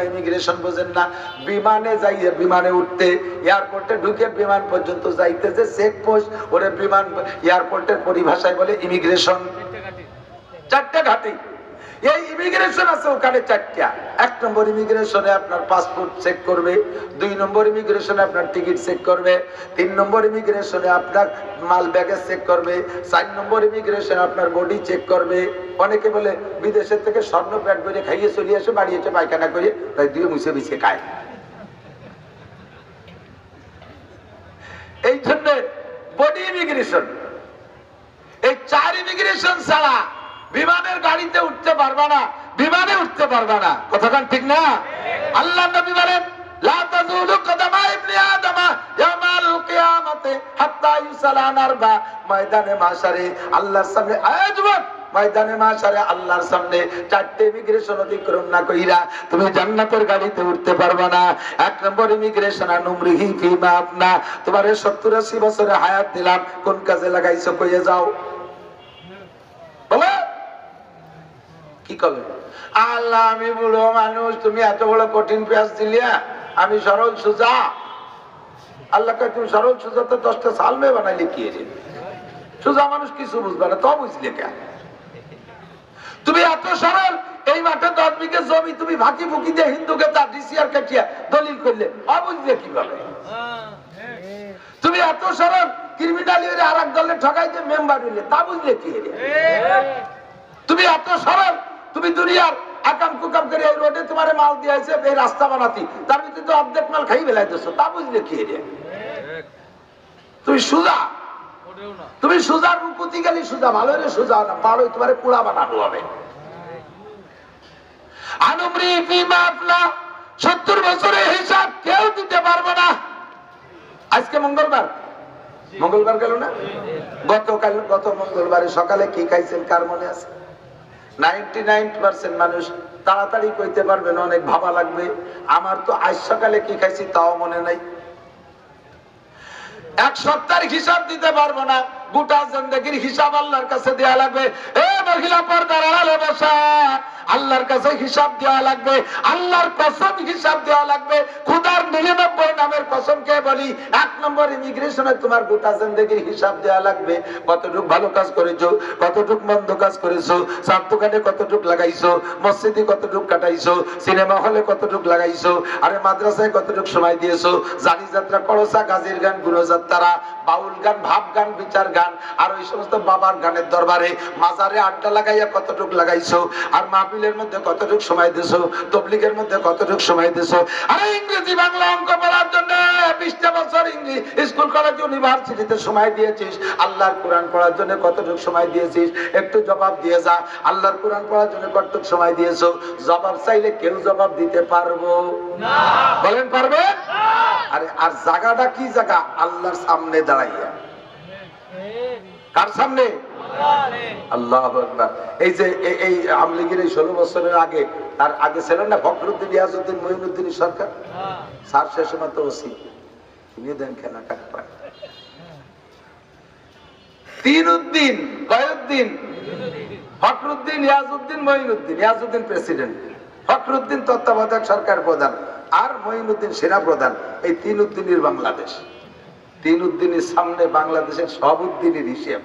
না ইমিগ্রেশন বোঝেন না। বিমানে যাইয়ে বিমানে উঠতে এয়ারপোর্টে ঢুকে বিমান পর্যন্ত যাইতে যে চেক পোস্ট, ওরে বিমান এয়ারপোর্টের পরিভাষায় বলে ইমিগ্রেশন। চারটে ঘাটি। এই ইমিগ্রেশন আছে ওখানে চারটা। এক নম্বর ইমিগ্রেশনে আপনার পাসপোর্ট চেক করবে, দুই নম্বর ইমিগ্রেশনে আপনার টিকিট চেক করবে, তিন নম্বর ইমিগ্রেশনে আপনার মাল ব্যাগেজ চেক করবে, চার নম্বর ইমিগ্রেশনে আপনার বডি চেক করবে। অনেকে বলে বিদেশের থেকে স্বর্ণ প্যাট করে খাইয়ে চলে আসে, বাড়ি এসে পায়খানা করে, তাই দিয়ে মুছে মিছে খায়। এই জন্য বডি ইমিগ্রেশন এই চার ইমিগ্রেশন ছাড়া বিমানের গাড়িতে উঠতে পারবা না, বিমানে উঠতে পারবা না। কথাটা ঠিক না? আল্লাহ নবী বলেন আল্লাহর সামনে চারটে ইমিগ্রেশন অতিক্রম না কইরা তুমি জান্নাতের গাড়িতে উঠতে পারবা না। এক নম্বর ইমিগ্রেশন আনুমরিহি ফিমা আপনা তোমার 70 80 বছরে হায়াত দিলাম, কোন কাজে লাগাইছো কইয়ে যাও বলো কি কবে? আল্লাহ আমি বুড়ো মানুষ তুমি এত বড় কঠিন পেঁয়াজ দিলিয়া আমি সরল সুজা। আল্লাহ কয় তুমি সরল সুজা তো দশটা সাল মে বানাইলে কি রে সুজা মানুষ কিছু বুঝবে না তো বুঝলে কে তুমি এত সরল এই মাঠে দশ বিঘে জমি তুমি ফাঁকি ফুকি দিয়ে হিন্দুকে তার ডিসিআর কাটিয়া দলিল করলে অবুঝলে কীভাবে? তুমি এত সরল ক্রিমিনাল আর এক দলে ঠকাই দিয়ে মেম্বার হইলে তা বুঝলে কি তুমি এত সরল তুমি দুনিয়ার আকাম কুকাম করে এই রোডে তোমার মাল দিয়েছে এই রাস্তা বানাতি। তার ভিতরে তো অর্ধেক মাল খাই বেলাই দিচ্ছ তা বুঝলে কি তুমি সুজা? তুমি সুজার রূপতি গেলি সুজা, ভালো রে সুজা, না পারো তোমার কুড়া বানানো হবে আনুমরি সত্তর বছরের হিসাব কেউ দিতে পারবে না। আজকে মঙ্গলবার? মঙ্গলবার গেল না? গতকাল, গত মঙ্গলবারে সকালে কি খাইছেন, কার মনে আছে? নাইনটি নাইন পার্সেন্ট মানুষ তাড়াতাড়ি কইতে পারবেন অনেক ভাবা লাগবে। আমার তো আজ সকালে কি খাইছি তাও মনে নাই। এক সপ্তাহের হিসাব দিতে পারব না, গোটা জিন্দগির হিসাব আল্লাহর কাছে দেয়া লাগবে। এ বসা আল্লাহর কাছে হিসাব দেওয়া লাগবে, আল্লাহর কসম হিসাব দেওয়া লাগবে। খুদার নিরানব্বই নামের বলি? এক নম্বর ইমিগ্রেশনে তোমার গোটা জিন্দগির হিসাব দেওয়া লাগবে। কতটুক ভালো কাজ করেছ, কতটুক মন্দ কাজ করেছ চার দোকানে কতটুক লাগাইছো, মসজিদে কতটুক কাটাইছো, সিনেমা হলে কতটুক লাগাইছো, আরে মাদ্রাসায় কতটুক সময় দিয়েছ জানি যাত্রা করসা গাজীর গান গুণযাত্রা বাউল গান, ভাব গান, বিচার গান, আর ওই সমস্ত বাবার গানের দরবারে মাজারে আড্ডা লাগাইয়া কতটুক লাগাইছো? আর মাহফিলের মধ্যে কতটুক সময় দিছো? তবলিগের মধ্যে কতটুক সময় দিছো? আরে ইংরেজি বাংলা অঙ্ক পড়ার জন্য বিশটা বছর ইংলিশ স্কুল, কলেজ ইউনিভার্সিটিতে সময় দিয়েছিস। আল্লাহর কোরআন পড়ার জন্য কতটুক সময় দিয়েছিস? একটু জবাব দিয়ে যা। আল্লাহর কোরআন পড়ার জন্য কতটুক সময় দিয়েছ? জবাব চাইলে কেউ জবাব দিতে পারব? বলেন, পারবে? আরে, আর জায়গাটা কি জায়গা? আল্লাহর সামনে দাঁড়াইয়া। কার সামনে? আল্লাহ এই যে এই আমলিগের এই ষোলো বছরের আগে তার আগে ছিলেন না ফখরুদ্দিন ইয়াজউদ্দিন মহিনুদ্দিন সরকার? সময় তো ওসি। দেন খেলা তিন উদ্দিন কয়ুদ্দিন? ফখরুদ্দিন ইয়াজউদ্দিন মহিনুদ্দিন। ইয়াজউদ্দিন প্রেসিডেন্ট। ফখরুদ্দিন তত্ত্বাবধায়ক সরকার প্রধান আর মহিনুদ্দিন সেনা প্রধান। এই তিন উদ্দিনের বাংলাদেশ। তিন উদ্দিনের সামনে বাংলাদেশের সব উদ্দিনের হিসেব।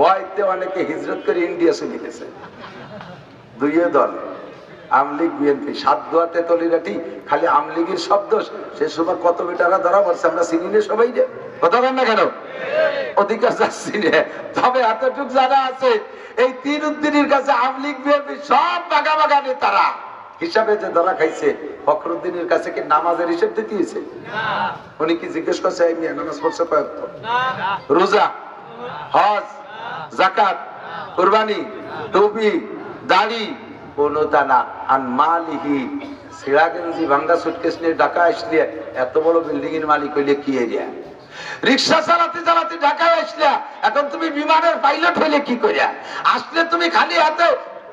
বয়তে অনেকে হিজরত করে ইন্ডিয়া চলে গেছে। দুইয়ে দল আমলিগ বিএনপি। সাত দোয়াতে তলিরাটি খালি আমলিগের শব্দ সে সময় কত মিটারা ধরা পড়ছে আমরা চিনি না সবাই যে কথা বল না কেন? অধিকার যাচ্ছি না তবে এতটুক যারা আছে এই তিন উদ্দিনের কাছে আমলিগ বিএনপি সব বাগা বাগা নেতারা। হিসাবে যে ধরা খাইছে ফখরুদ্দিনের কাছে কি নামাজের হিসেব দিতেছে? উনি কি জিজ্ঞেস করছে এই মিয়া নামাজ পড়ছে কয়েক রোজা? হজ? জাকাত কুরবানি টুপি দাড়ি কোনটা না আর মালিহি। সিরাগঞ্জি ভাঙ্গা সুটকেস নিয়ে ঢাকা এত বড় বিল্ডিং এর মালিক হইলে কি এরিয়া রিক্সা চালাতে চালাতে এখন তুমি বিমানের পাইলট হইলে কি করিয়া আসলে তুমি খালি এত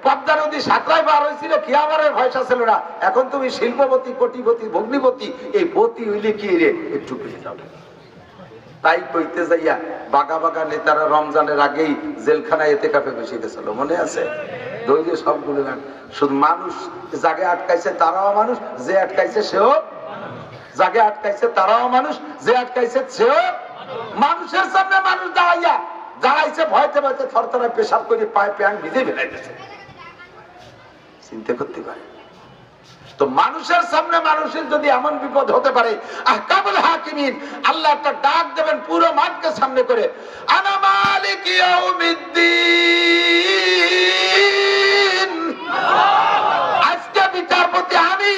পদ্মা নদী সাঁতরায় বার হয়েছিল খিয়াবারের ভয়সা ছিল না? এখন তুমি শিল্পপতি, কোটিপতি, ভগ্নিপতি, এই পতি হইলে কি রে? একটু পেয়ে যাবে তাই কইতে যাইয়া বাগা বাগা নেতারা রমজানের আগেই জেলখানায় এতে কাপে বসে গেছিল মনে আছে? দলীয় সবগুলো শুধু মানুষ জাগে আটকাইছে, তারাও মানুষ, যে আটকাইছে সেও জাগে আটকাইছে, তারাও মানুষ, যে আটকাইছে সেও মানুষের সামনে মানুষ দাঁড়াইয়া, দাঁড়াইছে, ভয়তে ভয়তে থরথরে পেশাব করে পায়ে প্যান্ট ভিজে ফেলাইতেছে চিন্তা করতে পারে? তো মানুষের সামনে মানুষের যদি এমন বিপদ হতে পারে, আহকামুল হাকিমিন, আল্লাহ একটা ডাক দেবেন পুরো মাঠকে সামনে করে, আনা মালিক ইয়াউমিদ্দিন। আজকে বিচারপতি আমি,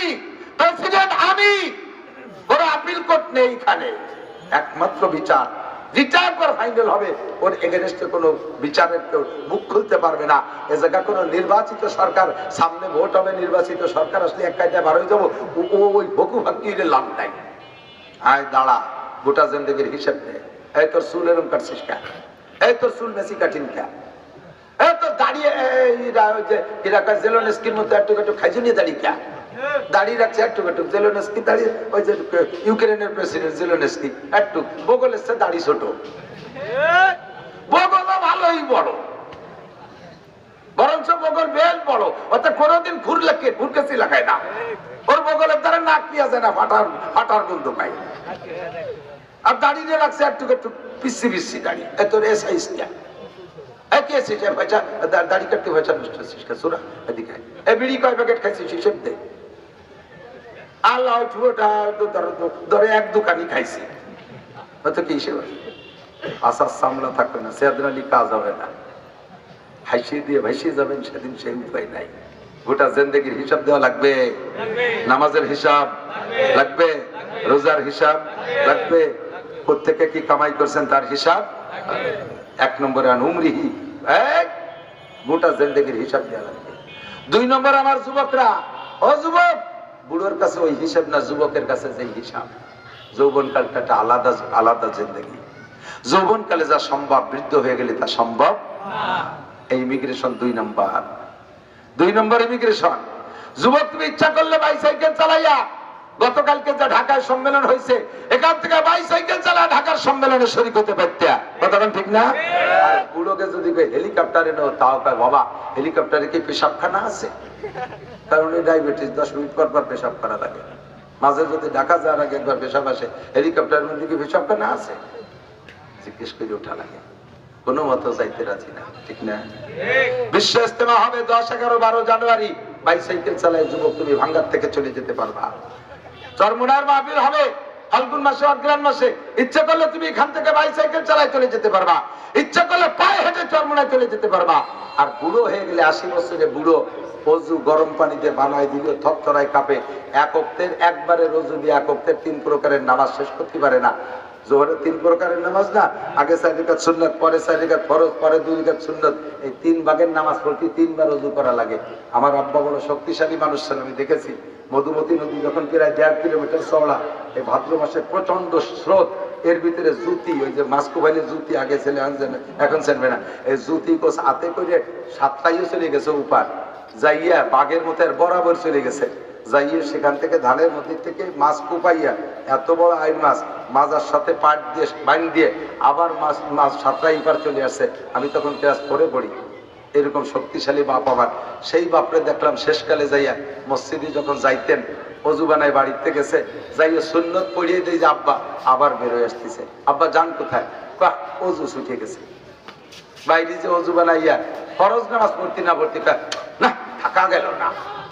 প্রেসিডেন্ট আমি কোনো আপিল কোর্ট নেই এখানে। একমাত্র বিচার বিচার পর ফাইনাল হবে। ওর এগেনস্টে কোনো বিচারের কেউ মুখ খুলতে পারবে না। এ কোনো নির্বাচিত সরকার, সামনে ভোট হবে, নির্বাচিত সরকার আসলে এক কায়দায় বার হয়ে যাব। ও- ওই ভাগ্যির লাভ নাই। আয় দাঁড়া, গোটা জিন্দগির হিসেব নে। এই তোর এরম কাটছিস কে এই তোর চুল বেশি কাঠিন কে এই তো দাঁড়িয়ে এরা যে মতো একটু একটু খাইছো নিয়ে দাঁড়িয়ে কে দাঁড়িয়ে রাখছে জেলোনেস্কি দাঁড়িয়ে, ওই যে ইউক্রেনের প্রেসিডেন্ট জেলোনেস্কি একটু বগল এসছে, দাড়ি ছোট। বগল ভালোই বড়। বরঞ্চ বগল বেশ বড়। অর্থাৎ কোনোদিন ঘুরলে কে ঘুরকেছি লাগায় না। ওর বগলের দ্বারা নাক পিয়া যায় না, ফাটার ফাটার গন্ধ পায়। আর দাঁড়িয়ে রাখছে একটু একটু পিসি পিসি দাঁড়িয়ে। এত রে দাড়ি কাটতে পয়সা নষ্ট এদিকে এ বিড়ি কয় প্যাকেট খাইছিস, হিসেব দে। আল্লাহ ঠুয়োটা ধরে এক দোকানই খাইছি। হয়তো কি হিসেব? আশার সামলা থাকবে না সেদিন আলী কাজ হবে না। হাসিয়ে দিয়ে ভাসিয়ে যাবেন সেদিন সেই উপায় নাই। গোটা জিন্দগির হিসাব দেওয়া লাগবে। নামাজের হিসাব লাগবে। রোজার হিসাব লাগবে। প্রত্যেকে কি কামাই করছেন তার হিসাব? এক নম্বরে আন উমরিহি এক গোটা জিন্দগির হিসাব দেওয়া লাগবে। দুই নম্বর আমার যুবকরা ও যুবক! বুড়োর কাছে ওই হিসাব না, যুবকের কাছে যে হিসাব। যৌবনকালটা একটা আলাদা আলাদা জিন্দগি। যৌবনকালে যা সম্ভব, বৃদ্ধ হয়ে গেলে তা সম্ভব? এই ইমিগ্রেশন দুই নম্বর। দুই নম্বর ইমিগ্রেশন যুবক তুমি ইচ্ছা করলে বাইসাইকেল চালাইয়া গতকালকে যা ঢাকায় সম্মেলন হয়েছে, এখান থেকে বাইসাইকেল চালা ঢাকার সম্মেলনে শরিক হতে পারতে। কথাটা ঠিক না? আর বুড়োকে যদি হেলিকপ্টারে নেও, তাও কয়, বাবা, হেলিকপ্টারে কি পেশাবখানা আছে? কারণ ডায়াবেটিস দশ মিনিট পর পর পেশাব করা লাগে মাঝে যদি ঢাকা যাওয়ার আগে একবার পেশাব আসে, হেলিকপ্টারের মধ্যে কি পেশাবখানা আছে? জিজ্ঞেস করে ওঠা লাগে। কোনো মতো যাইতে রাজি না, ঠিক না? বিশ্ব ইস্তেমা হবে দশ এগারো বারো জানুয়ারি। বাইসাইকেল চালায় যুবক তুমি ভাঙ্গার থেকে চলে যেতে পারবা। চরমুনার মাহফিল হবে। ফাল্গুন মাসে অগ্রাণ মাসে। ইচ্ছে করলে তুমি এখান থেকে বাইসাইকেল চালায় চলে যেতে পারবা। ইচ্ছে করলে পায়ে হেঁটে চরমুনায় চলে যেতে পারবা। আর বুড়ো হয়ে গেলে আশি বছরে বুড়ো, অজু গরম পানিতে বানায় দিল থরথরায় কাপে। এক অক্তের একবারে রজু দিয়ে এক অক্তের তিন প্রকারের নামাজ শেষ করতে পারে না। জোহরের তিন প্রকারের নামাজ না? আগে চার রেখাত সুন্নত, পরে চার রেখাত ফরজ, পরে দুই রেখাত সুন্নত। এই তিন ভাগের নামাজ পড়তে তিনবার রজু করা লাগে। আমার আব্বা বলো শক্তিশালী মানুষ ছিল আমি দেখেছি। মধুমতি নদী যখন প্রায় দেড় কিলোমিটার চওড়া, এই ভাদ্র মাসে প্রচণ্ড স্রোত। এর ভিতরে জুতি, ওই যে মাস্কো ভাইলে জুতি আগে ছেলে আনছে না এখন ছেলবে না। এই জুতি কোষ হাতে করে সাতটাইও চলে গেছে উপার। যাইয়া বাঘের মতো বরাবর চলে গেছে। যাইয়ে সেখান থেকে ধানের মধ্যে থেকে মাছ কুপাইয়া এত বড় আই মাছ, মাজার সাথে পাট দিয়ে, বাইন দিয়ে আবার মাছ মাছ সাতটা ইপার চলে আসছে। আমি তখন ক্লাস পরে পড়ি। এরকম শক্তিশালী বাপ আমার। সেই বাপরে দেখলাম শেষকালে যাইয়া মসজিদে যখন যাইতেন, অজু বানায় বাড়িতে গেছে, যাইয়ে সুন্নত পড়িয়ে দিই যে আব্বা, আবার বেরোয় আসতেছে। আব্বা, যান কোথায়? বাহ অজু ছুটে গেছে। বাইরে যে অজু বানাইয়া, ফরজ নামাজ পড়তে না পড়তে থাকা গেল না।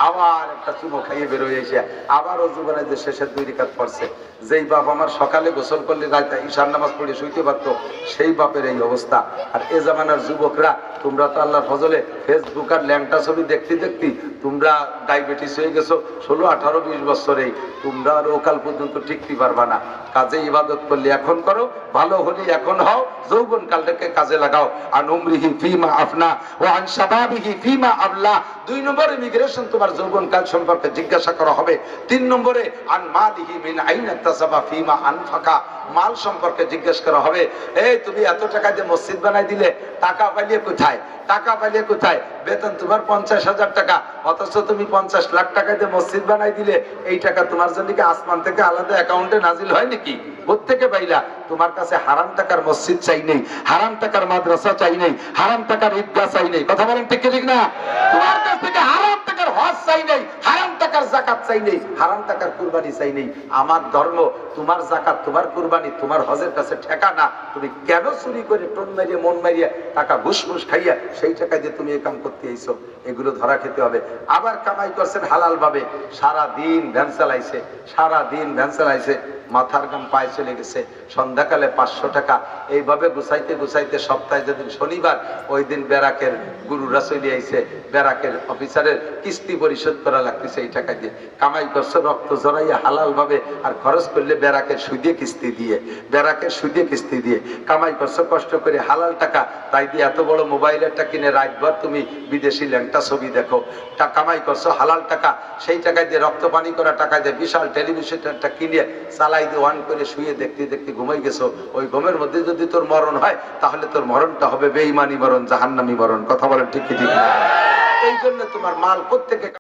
আবার একটা চুমো খাইয়ে বেরোয় এসে আবার অজু বানাই যে শেষের দুই রেখাত পড়ছে। যেই বাপ আমার সকালে গোসল করলে রাতে ঈশান নামাজ পড়ে শুইতে পারতো, সেই বাপের এই অবস্থা। আর এ জামানার যুবকরা, তোমরা তো আল্লাহর ফজলে ফেসবুক আর ল্যাংটা ছবি দেখতে দেখতে তোমরা ডায়াবেটিস হয়ে গেছো। ষোলো, আঠারো, বিশ বছরেই তোমরা আর ওকাল পর্যন্ত টিকতে পারবা না। কাজে ইবাদত করলে এখন করো, ভালো হলে এখন হও, যৌবন কালটাকে কাজে লাগাও। আর উমরিহি ফিমা আফনা ও আন শাবাবিহি ফিমা আবলা। দুই নম্বর ইমিগ্রেশন তোমার যৌবন কাল সম্পর্কে জিজ্ঞাসা করা হবে। তিন নম্বরে, আন মালিহি মিন আইন ইকতাসাবা ফিমা আনফাকা? মাল সম্পর্কে জিজ্ঞেস করা হবে। এই, তুমি এত টাকা দিয়ে মসজিদ বানাই দিলে, টাকা পাইলে কোথায়? টাকা পাইলে কোথায়? বেতন তোমার পঞ্চাশ হাজার টাকা। অথচ তুমি পঞ্চাশ লাখ টাকা দিয়ে মসজিদ বানাই দিলে, এই টাকা তোমার জন্য কি আসমান থেকে আলাদা অ্যাকাউন্টে নাজিল হয় নাকি? প্রত্যেকে পাইলা, তোমার কাছে হারাম টাকার মসজিদ চাই নেই, হারাম টাকার মাদ্রাসা চাই নেই, হারাম টাকার ঈদগাহ চাই নেই। কথা বলেন ঠিক না? তোমার থেকে হারাম টাকার হজ চাই নেই, হারাম টাকার জাকাত চাই নেই, হারাম টাকার কুরবানি চাই নেই। আমার ধর্ম, তোমার জাকাত, তোমার কুরবানি, তোমার হজের কাছে ঠেকা না। তুমি কেন চুরি করে টোন মারিয়ে, মন মারিয়ে, টাকা ঘুষ ঘুষ খাইয়া সেই টাকা দিয়ে তুমি এই কাম করতে আইছো? এগুলো ধরা খেতে হবে। আবার কামাই করছেন হালাল ভাবে সারা দিন ভ্যান চালাইছে সারা দিন ভ্যান চালাইছে, মাথার গাম পায়ে চলে গেছে। সন্ধ্যাকালে পাঁচশো টাকা। এইভাবে গুছাইতে গুছাইতে সপ্তাহে যেদিন শনিবার, ওই দিন ব্যারাকের গুরুরা চলে আইছে। ব্যারাকের অফিসারের কিস্তি পরিশোধ করা লাগতেছে এই টাকা দিয়ে। কামাই করছে, রক্ত জড়াইয়া হালাল ভাবে আর খরচ করলে ব্যারাকের সুদে কিস্তি দিয়ে। ব্যারাকের সুদে কিস্তি দিয়ে। কামাই করছ, কষ্ট করে হালাল টাকা। তাই দিয়ে এত বড় মোবাইল একটা কিনে রাতভর তুমি বিদেশি ল্যাংটা ছবি দেখো। কামাই করছ, হালাল টাকা। সেই টাকায় দিয়ে রক্ত পানি করা টাকা দিয়ে বিশাল টেলিভিশনটা কিনে চালাই দিয়ে অন করে শুয়ে দেখতে দেখতে ঘুমাই গেছো। ওই ঘুমের মধ্যে যদি তোর মরণ হয়, তাহলে তোর মরণটা হবে বেইমানি মরণ, জাহান্নামি মরণ। কথা বলেন ঠিক ঠিক? এই জন্য তোমার মাল প্রত্যেকে